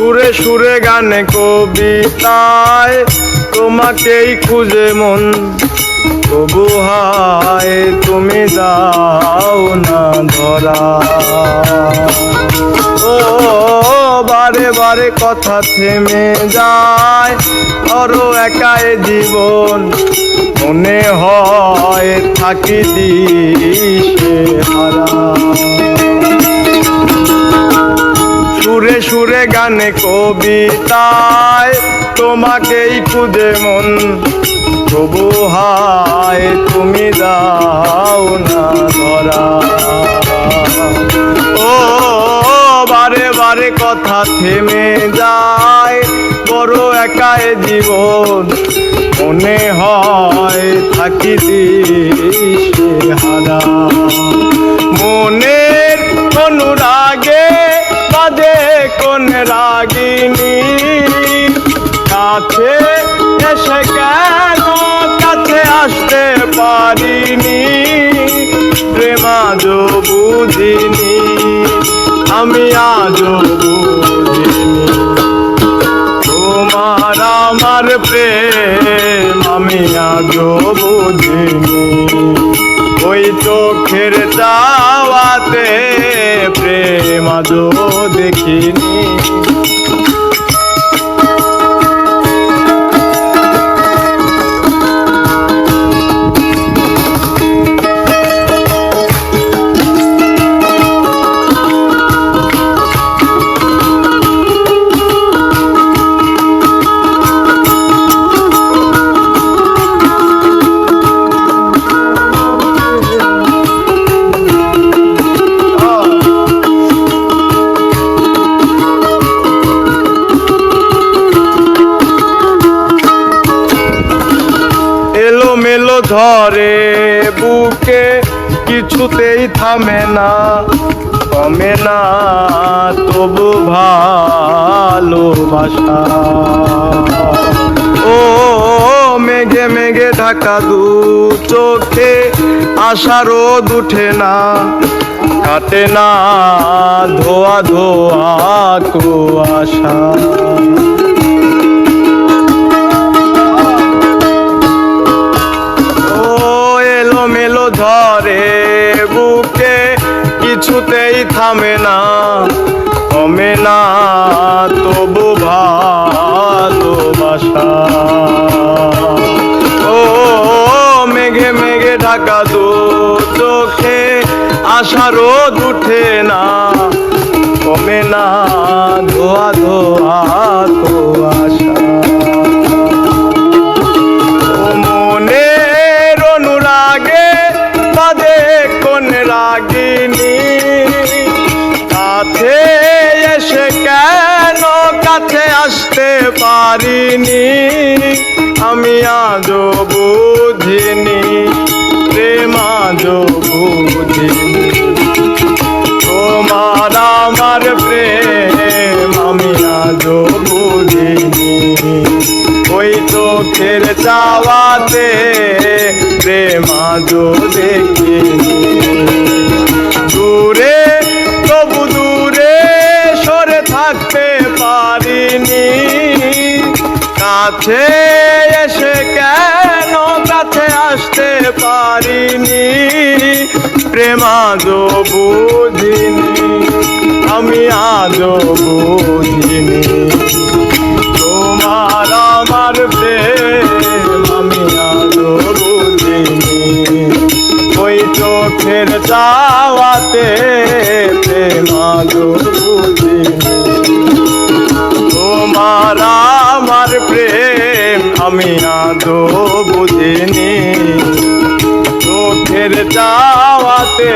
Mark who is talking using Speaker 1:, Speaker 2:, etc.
Speaker 1: সুরে সুরে গানে কবিতায় তোমাকেই খুঁজে মন। তবু হায়, তুমি দাও না ধরা। ও, বারে বারে কথা থেমে যায়, ধরো একাই জীবন। মনে হয়, থাকি দিশে হারা। গানে কবিতায় তোমাকেই খুঁজে মন। তবু হায়, তুমি দাও না ধরা। ও, বারে বারে কথা থেমে যায়, বড় একাই জীবন। মনে হয় থাকি হারা। কোন রাগিনী। কাছে এসে কেন কাছে আসতে পারিনি? প্রেমাজ বুঝিনি, আমি আজও বুঝিনি। তোমার আমার প্রেম আমি আজও বুঝিনি। ওই চোখের চাওয়াতে প্রেম আজও দেখিনি ধরে বুকে কিছুতেই থামে না, কমে না তবু ভালোবাসা। ও, মেঘে মেঘে ঢাকা দু চোখে আশারও দুঠে না, কাটে না ধোয়া ধোয়া কুয়াশা। থামে না, কমে না, তবু ভালোবাসা। ও, মেঘে মেঘে ঢাকা দু চোখে আশারও উঠে না, কমে না। পারিনি, আমি আজও বুঝিনি, প্রেম আজও বুঝিনি। তোমার আমার প্রেম আমি আজও বুঝিনি। ওই চোখের চাওয়াতে প্রেম আজও দেখিনি। দূরে, তবু দূরে সরে থাকতে কাছে এসে কেন কাছে আসতে পারিনি? প্রেম আজও বুঝিনি, আমি আজও বুঝিনি। তোমার আমার প্রেম, আমি আজও বুঝিনি। ওই চোখের চাওয়াতে প্রেম আজও বুঝিনি। তোমার আমার প্রেম আমি আদো বুঝিনি। চোখের চাওয়াতে